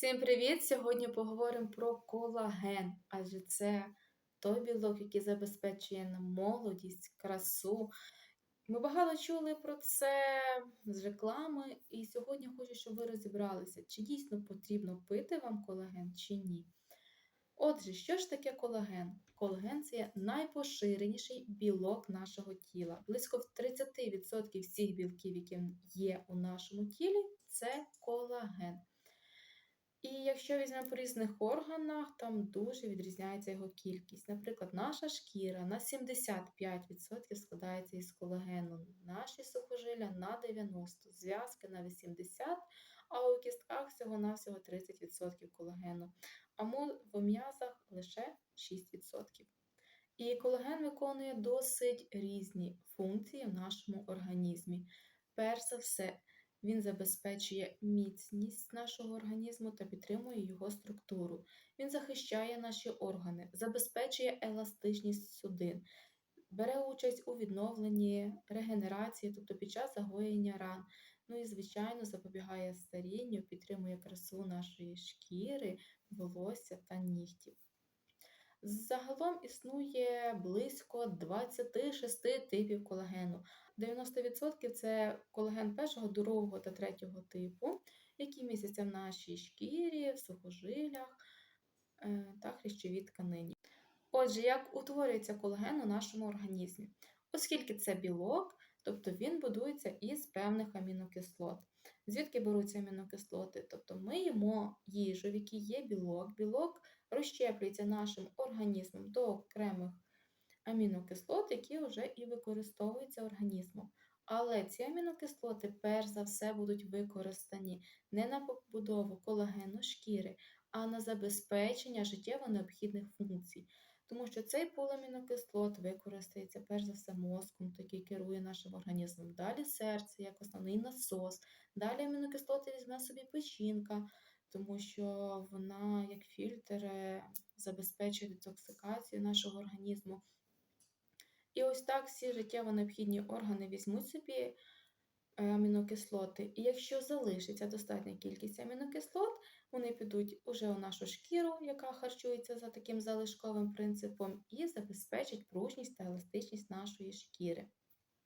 Всім привіт! Сьогодні поговоримо про колаген, адже це той білок, який забезпечує нам молодість, красу. Ми багато чули про це з реклами, і сьогодні хочу, щоб ви розібралися, чи дійсно потрібно пити вам колаген, чи ні. Отже, що ж таке колаген? Колаген це найпоширеніший білок нашого тіла. Близько 30% всіх білків, які є у нашому тілі, це колаген. І якщо візьмемо по різних органах, там дуже відрізняється його кількість. Наприклад, наша шкіра на 75% складається із колагену, наші сухожилля на 90%, зв'язки на 80%, а у кістках всього-навсього 30% колагену, а в м'язах лише 6%. І колаген виконує досить різні функції в нашому організмі. Перш за все, він забезпечує міцність нашого організму та підтримує його структуру. Він захищає наші органи, забезпечує еластичність судин, бере участь у відновленні регенерації, тобто під час загоєння ран. Ну і, звичайно, запобігає старінню, підтримує красу нашої шкіри, волосся та нігтів. Загалом існує близько 26 типів колагену. 90% це колаген першого, другого та третього типу, які містяться в нашій шкірі, в сухожилях е, та хрящовій тканині. Отже, як утворюється колаген у нашому організмі? Оскільки це білок, тобто він будується із певних амінокислот. Звідки беруться амінокислоти? Тобто ми їмо їжу, в якій є білок. Білок розщеплюється нашим організмом до окремих амінокислот, які вже і використовуються організмом. Але ці амінокислоти, перш за все, будуть використані не на побудову колагену шкіри, а на забезпечення життєво необхідних функцій. Тому що цей пулеамінокислот використається перш за все мозком, який керує нашим організмом. Далі серце як основний насос. Далі амінокислоти візьме собі печінка, тому що вона, як фільтр, е, забезпечує детоксикацію нашого організму. І ось так всі життєво необхідні органи візьмуть собі амінокислоти. І якщо залишиться достатня кількість амінокислот, вони підуть уже у нашу шкіру, яка харчується за таким залишковим принципом, і забезпечать пружність та еластичність нашої шкіри.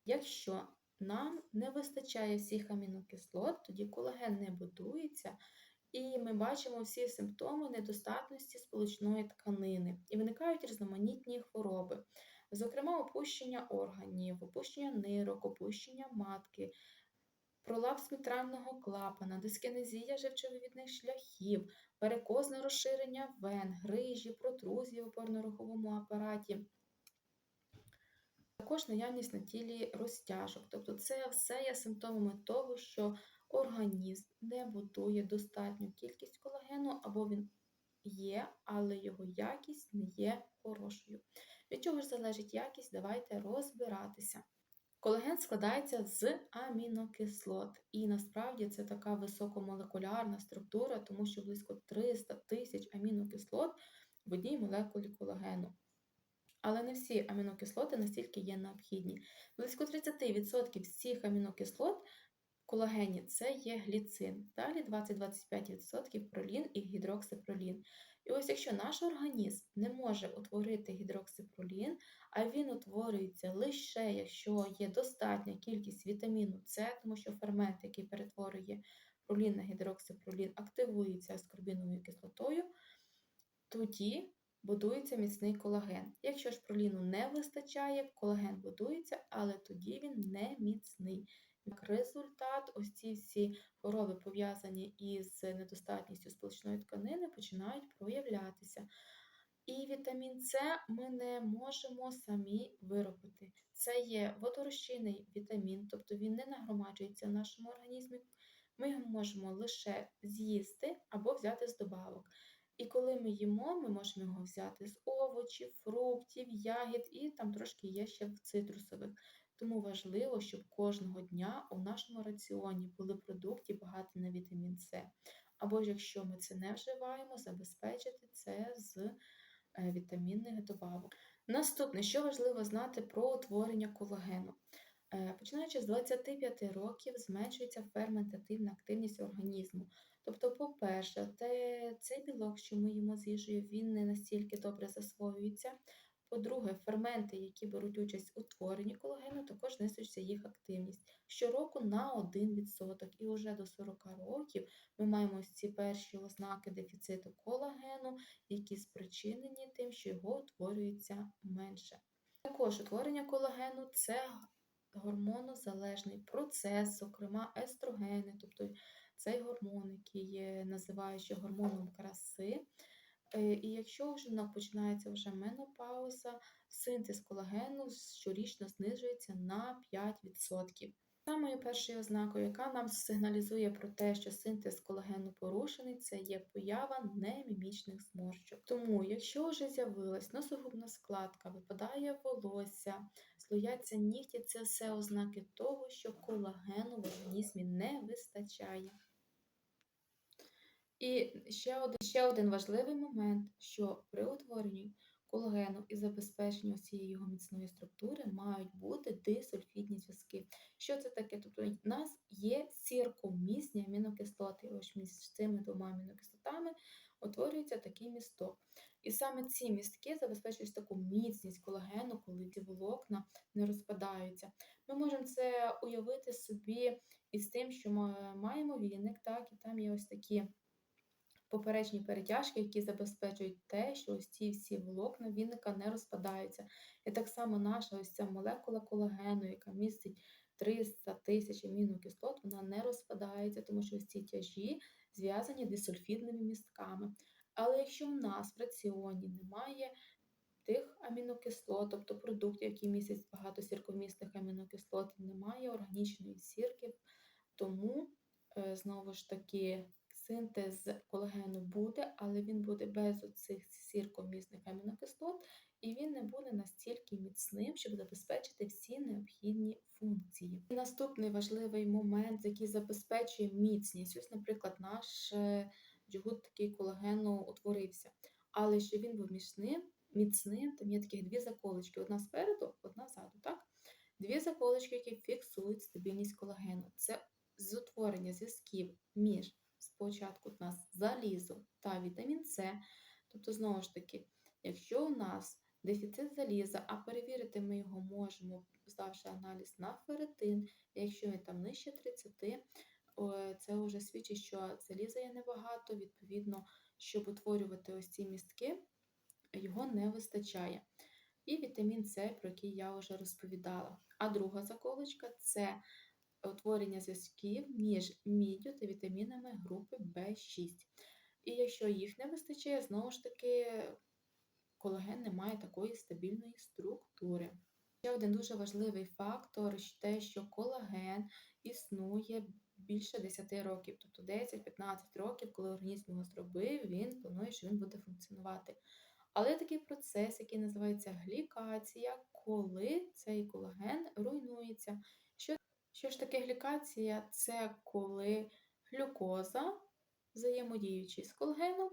Якщо нам не вистачає всіх амінокислот, тоді колаген не будується, і ми бачимо всі симптоми недостатності сполучної тканини, і виникають різноманітні хвороби зокрема, опущення органів, опущення нирок, опущення матки, пролапс мітрального клапана, дискінезія живчовивідних шляхів, перекозне розширення вен, грижі, протрузії в опорно-руховому апараті. Також наявність на тілі розтяжок. Тобто це все є симптомами того, що організм не будує достатню кількість колагену, або він є, але його якість не є хорошою. Від чого ж залежить якість, давайте розбиратися. Колаген складається з амінокислот, і насправді це така високомолекулярна структура, тому що близько 300 тисяч амінокислот в одній молекулі колагену. Але не всі амінокислоти настільки є необхідні. Близько 30% всіх амінокислот в колагені це є гліцин. Далі 20-25% пролін і гідроксипролін. І ось якщо наш організм не може утворити гідроксипролін, а він утворюється лише якщо є достатня кількість вітаміну С, тому що фермент, який перетворює пролін на гідроксипролін, активується аскорбіновою кислотою, тоді будується міцний колаген. Якщо ж проліну не вистачає, колаген будується, але тоді він не міцний. Як результат, ось ці всі хвороби, пов'язані із недостатністю сполучної тканини, починають проявлятися. І вітамін С ми не можемо самі виробити. Це є водорозчинний вітамін, тобто він не нагромаджується в нашому організмі. Ми його можемо лише з'їсти або взяти з добавок. І коли ми їмо, ми можемо його взяти з овочів, фруктів, ягід, і там трошки є ще в цитрусових. Тому важливо, щоб кожного дня у нашому раціоні були продукти багаті на вітамін С. Або ж якщо ми це не вживаємо, забезпечити це з е, вітамінних добавок. Наступне, що важливо знати про утворення колагену. Е, починаючи з 25 років, зменшується ферментативна активність організму. Тобто, по-перше, те цей білок, що ми їмо з їжею, він не настільки добре засвоюється. По-друге, ферменти, які беруть участь у творенні колагену, також знижується їх активність щороку на 1%. І вже до 40 років ми маємо ось ці перші ознаки дефіциту колагену, які спричинені тим, що його утворюється менше. Також утворення колагену це гормонозалежний процес, зокрема естрогени, тобто цей гормон, який називають ще гормоном краси. Е, І якщо у жінок починається вже менопауза, синтез колагену щорічно знижується на 5%. Самою першою ознакою, яка нам сигналізує про те, що синтез колагену порушений, це є поява немімічних зморщок. Тому, якщо вже з'явилась носогубна складка, випадає волосся, слояться нігті, це все ознаки того, що колагену в організмі не вистачає. І ще один, ще один важливий момент, що при утворенні колагену і забезпеченні цієї його міцної структури мають бути дисульфідні зв'язки. Що це таке? Тобто у нас є сіркомісні амінокислоти. Ось між цими двома амінокислотами утворюється такий місток. І саме ці містки забезпечують таку міцність колагену, коли ці волокна не розпадаються. Ми можемо це уявити собі із тим, що ми маємо віник, так, і там є ось такі поперечні перетяжки, які забезпечують те, що ось ці всі волокна віника не розпадаються. І так само наша ось ця молекула колагену, яка містить 300 тисяч амінокислот, вона не розпадається, тому що ось ці тяжі зв'язані дисульфідними містками. Але якщо в нас в раціоні немає тих амінокислот, тобто продуктів, які містять багато сірковмісних амінокислот, немає органічної сірки, тому, е, знову ж таки, синтез колагену буде, але він буде без оцих сіркомісних амінокислот, і він не буде настільки міцним, щоб забезпечити всі необхідні функції. Наступний важливий момент, який забезпечує міцність, ось, наприклад, наш е, джгут такий колагену утворився, але щоб він був міцним, міцним, там є таких дві заколочки: одна спереду, одна ззаду. так? Дві заколочки, які фіксують стабільність колагену. Це з утворення зв'язків між спочатку у нас залізо та вітамін С. Тобто, знову ж таки, якщо у нас дефіцит заліза, а перевірити ми його можемо, здавши аналіз на ферритин, якщо він там нижче 30, це вже свідчить, що заліза є небагато, відповідно, щоб утворювати ось ці містки, його не вистачає. І вітамін С, про який я вже розповідала. А друга заколочка це утворення зв'язків між міддю та вітамінами групи В6. І якщо їх не вистачає, знову ж таки, колаген не має такої стабільної структури. Ще один дуже важливий фактор те, що колаген існує більше 10 років, тобто 10-15 років, коли організм його зробив, він планує, що він буде функціонувати. Але такий процес, який називається глікація, коли цей колаген руйнується. Що що ж таке глікація? Це коли глюкоза, взаємодіючи з колагеном,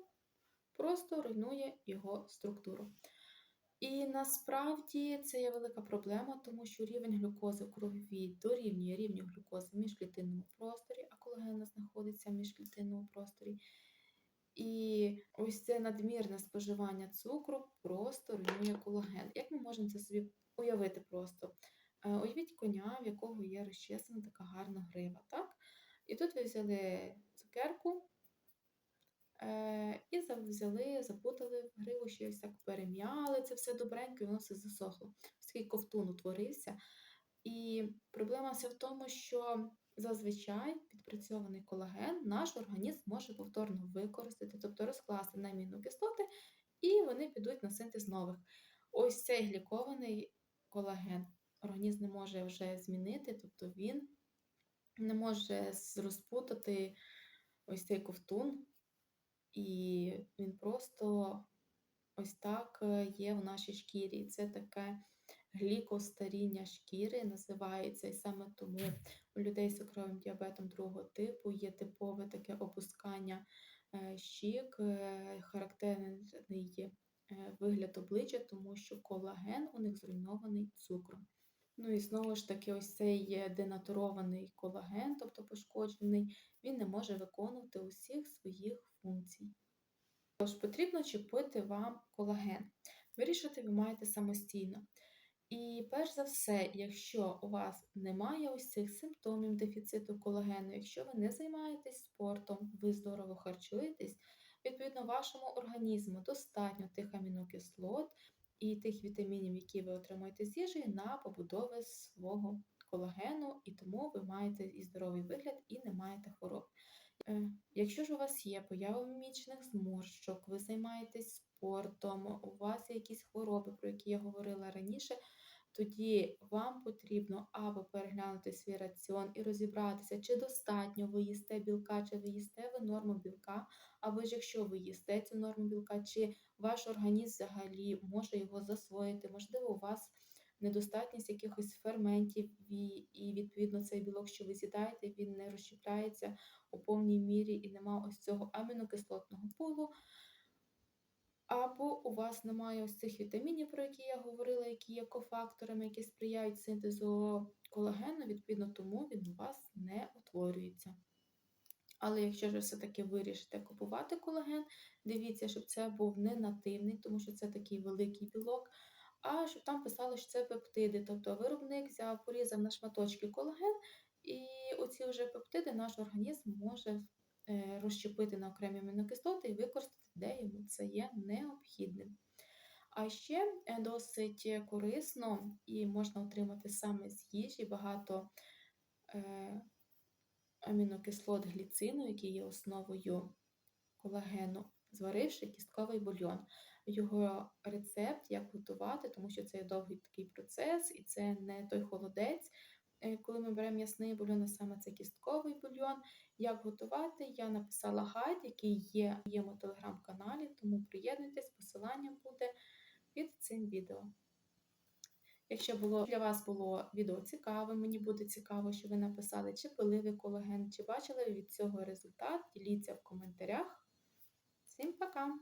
просто руйнує його структуру. І насправді це є велика проблема, тому що рівень глюкози в крові дорівнює рівню глюкози в міжклітинному просторі, а колаген знаходиться в міжклітинному просторі. І ось це надмірне споживання цукру просто руйнує колаген. Як ми можемо це собі уявити просто? Е, уявіть коня, в якого є розчесана така гарна грива. так? І тут ви взяли цукерку е, і взяли, запутали в гриву, ще так перем'яли це все добренько, і воно все засохло. Ось такий ковтун утворився. І проблема вся в тому, що зазвичай підпрацьований колаген наш організм може повторно використати, тобто розкласти на амінокислоти, і вони підуть на синтез нових. Ось цей глікований колаген організм не може вже змінити, тобто він не може розпутати ось цей ковтун, і він просто ось так е, є в нашій шкірі. це таке глікостаріння шкіри називається, і саме тому у людей з цукровим діабетом другого типу є типове таке опускання е, щік, е, характерний вигляд обличчя, тому що колаген у них зруйнований цукром. Ну і знову ж таки, ось цей денатурований колаген, тобто пошкоджений, він не може виконувати усіх своїх функцій. Тож потрібно чіпити вам колаген. Вирішити ви маєте самостійно. І перш за все, якщо у вас немає ось цих симптомів дефіциту колагену, якщо ви не займаєтесь спортом, ви здорово харчуєтесь, відповідно, вашому організму достатньо тих амінокислот і тих вітамінів, які ви отримуєте з їжі, на побудови свого колагену, і тому ви маєте і здоровий вигляд, і не маєте хвороб. Е, Якщо ж у вас є поява мімічних зморщок, ви займаєтесь спортом, у вас є якісь хвороби, про які я говорила раніше, тоді вам потрібно або переглянути свій раціон і розібратися, чи достатньо ви їсте білка, чи ви їсте ви норму білка, або ж якщо ви їсте цю норму білка, чи ваш організм взагалі може його засвоїти, можливо, у вас недостатність якихось ферментів, і, відповідно цей білок, що ви з'їдаєте, він не розщепляється у повній мірі і нема ось цього амінокислотного пулу. Або у вас немає ось цих вітамінів, про які я говорила, які є кофакторами, які сприяють синтезу колагену, відповідно, тому він у вас не утворюється. Але якщо ж ви все-таки вирішите купувати колаген, дивіться, щоб це був не нативний, тому що це такий великий білок, а щоб там писало, що це пептиди. Тобто виробник взяв, порізав на шматочки колаген, і оці вже пептиди наш організм може е, розщепити на окремі амінокислоти і використати, це є необхідним. А ще е, досить корисно і можна отримати саме з їжі багато е, амінокислот гліцину, який є основою колагену, зваривши кістковий бульйон. Його рецепт, як готувати, тому що це довгий такий процес, і це не той холодець. Е, коли ми беремо м'ясний бульйон, а саме це кістковий бульйон. Як готувати, я написала гайд, який є в моєму телеграм-каналі, тому приєднуйтесь, посилання буде під цим відео. Якщо було для вас було відео цікаве, мені буде цікаво, що ви написали, чи пили ви колаген, чи бачили ви від цього результат. Діліться в коментарях. Всім пока!